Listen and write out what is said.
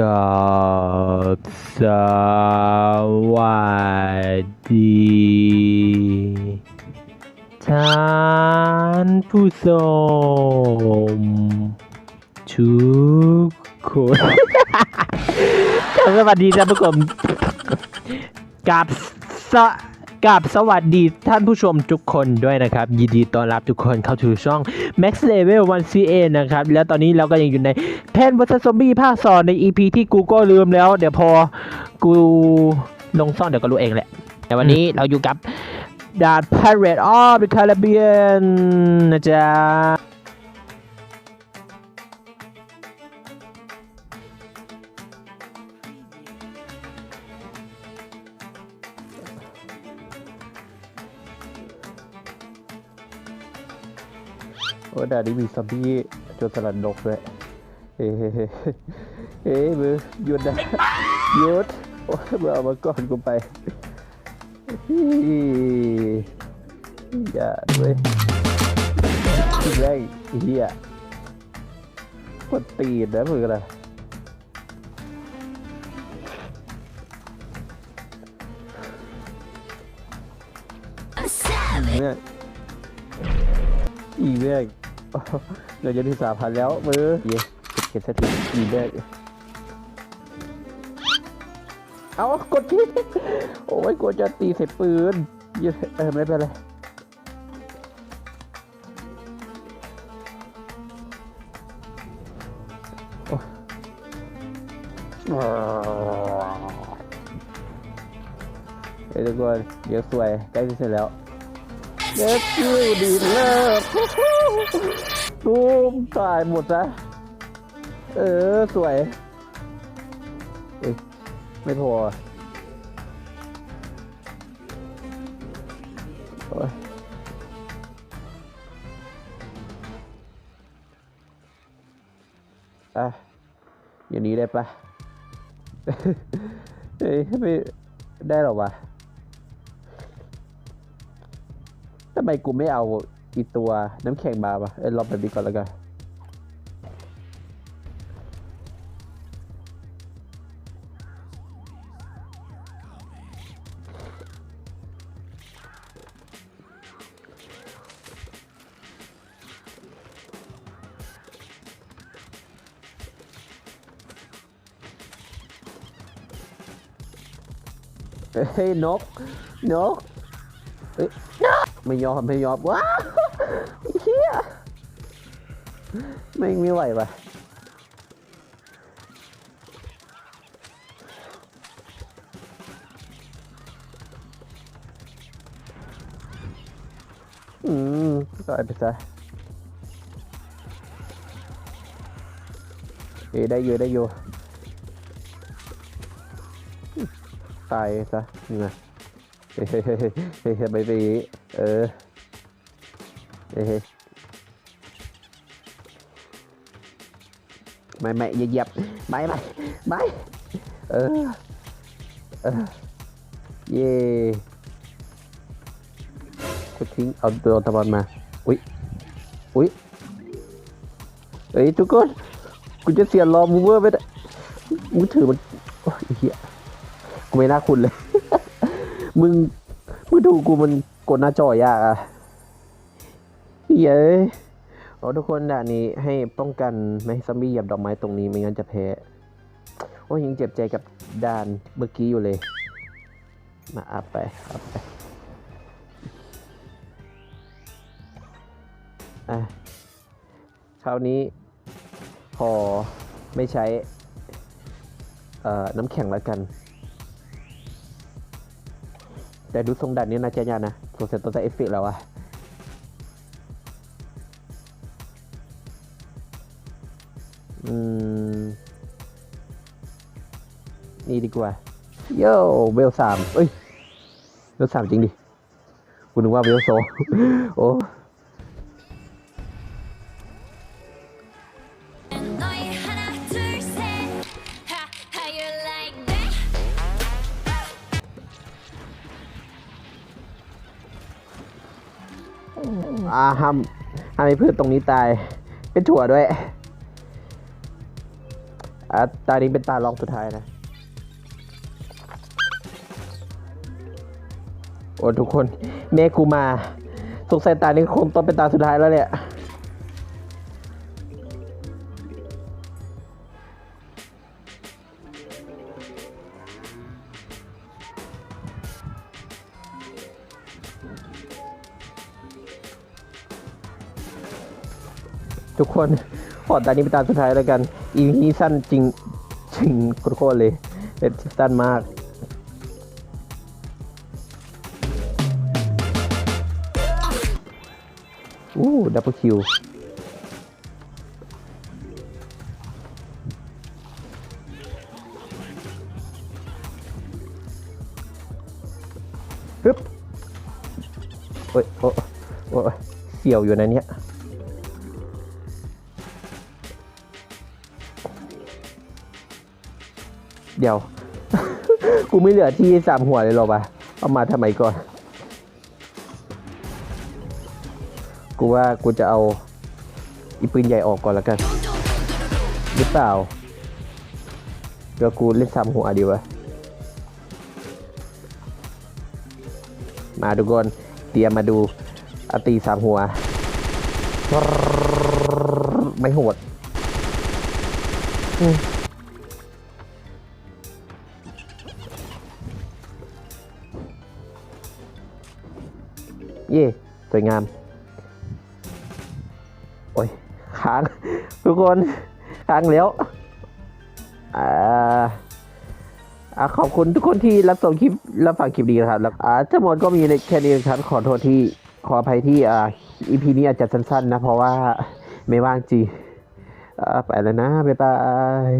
กับสวัสดีท่านผู้ชมทุกคนสวัสดีท่านผู้ชมกับส กับสวัสดีท่านผู้ชมทุกคนด้วยนะครับ ยินดีต้อนรับทุกคนเข้าสู่ช่อง Max Level 1 CA นะครับ แล้วตอนนี้เราก็ยังอยู่ในแพนวัสซอมบี้ภาคสอนใน EP ที่กูก็ลืมแล้ว เดี๋ยวพอกูลงซ่อนเดี๋ยวก็รู้เองแหละ แต่วันนี้เราอยู่กับดาด Pirate of the Caribbean นะจ๊ะ โอ้ดานี้มีซอมบี้โจรสลัดนกด้วยเฮ้เฮ้เฮ้มือหยุดนะหยุดโอ้มือเอามาก่อนกูไปอย่าด้วยแรกเฮียคนตีนนะมือนะเนี่ยอีเรื่อง เราจะถึงสามพันแล้วมือเย่เก็บเสถิติอีเรื่องเอากดที่โอ้ยกดจะตีใส่ปืนเหี้ยเออไม่เป็นไรโอ้เฮ้ยทุกคนเดี๋ยวสวยใกล้จะเสร็จแล้ว เด็กคิวดีเลิศตูมตายหมดซะเออ สวยเอ้ยไม่พอโอ้ยอะอย่างนี้ได้ปะ เฮ้ยไม่ได้หรอวะ ทำไมกูไม่เอาอีตัวน้ำแข็งมาปะเออรอแบบนี้ก่อนแล้วกันเฮ้ยนกนกเอ้ย ไม่ยอมไม่ยอมว้าเฮียไม่ไม่ไหวปะอืมตายไปซะเอ้ได้อยู่ได้อยู่ตายซะนี่ไงเฮ้ยเฮ้ยเฮ้ยเฮ้ยเฮ้ยไปไป เออเฮ้ยไม่ไม่อย่าเหยียบไม่ไม่ไม่เออเออเย่กูทิ้งเอาตัวตะวันมา อุ้ยอุ้ยเฮ้ยทุกคนกูจะเสียรอมูเวอร์ไปได้มือถือมันโอ้ยเหี้ยกูไม่น่าคุณเลย มึงมึงดูกูมัน กดหน้าจอยากอะเย้ยเอาทุกคนด่านนี้ให้ป้องกันไม่ให้ซอมบี้เหยียบดอกไม้ตรงนี้ไม่งั้นจะแพ้โอ้ยังเจ็บใจกับด่านเมื่อกี้อยู่เลย มาอัพไปอัพไปอะคราวนี้พอไม่ใช้น้ำแข็งแล้วกัน แต่ดูทรงดันนี้น่าจะยานะ งสัยต้องใช้เอฟเฟกแล้วอะอืม นี่ดีกว่า โย่เบลสามเอ้ย เบลสามจริงดิ คุณนึกว่าเบลโซ โอ้ อ่าห้ามห้ามให้พืชตรงนี้ตาย เป็นถั่วด้วยอะตานี้เป็นตาลองสุดท้ายนะ โอ้ทุกคนแม่กูมา สงสัยตานี้คงต้องเป็นตาสุดท้ายแล้วเนี่ย ทุกคนขอตานี้เป็นตามสุดท้ายแล้วกัน อีพีนี้สั้นจริงจริงโคตรเลยเป็นสั้นมากอู้ดับเบิลคิวปึ๊บโอ้ยโอ้ยโอ้ยเสี่ยวอยู่นะเนี่ย เดี๋ยว กูไม่เหลือที่สามหัวเลยหรอปะเอามาทำไมก่อน กูว่ากูจะเอาอีปืนใหญ่ออกก่อนแล้วกัน หรือเปล่าเดี๋ยวกูเล่นสามหัวดีวะมาทุกคนเตรียมมาดูอตีสามหัว ไม่โหด เย่สวยงาม โอ้ยค้าง ทุกคนค้างแล้วอ่าอ่าขอบคุณทุกคนที่รับชมคลิปรับฟังคลิปดีนะครับแล้วอ่าทั้งหมดก็มีในแค่นี้นะครับขอโทษที่ขออภัยที่อ่าอีพีนี้อาจจะสั้นๆนะ เพราะว่าไม่ว่างจริงอ่าไปแล้วนะ บ๊ายบาย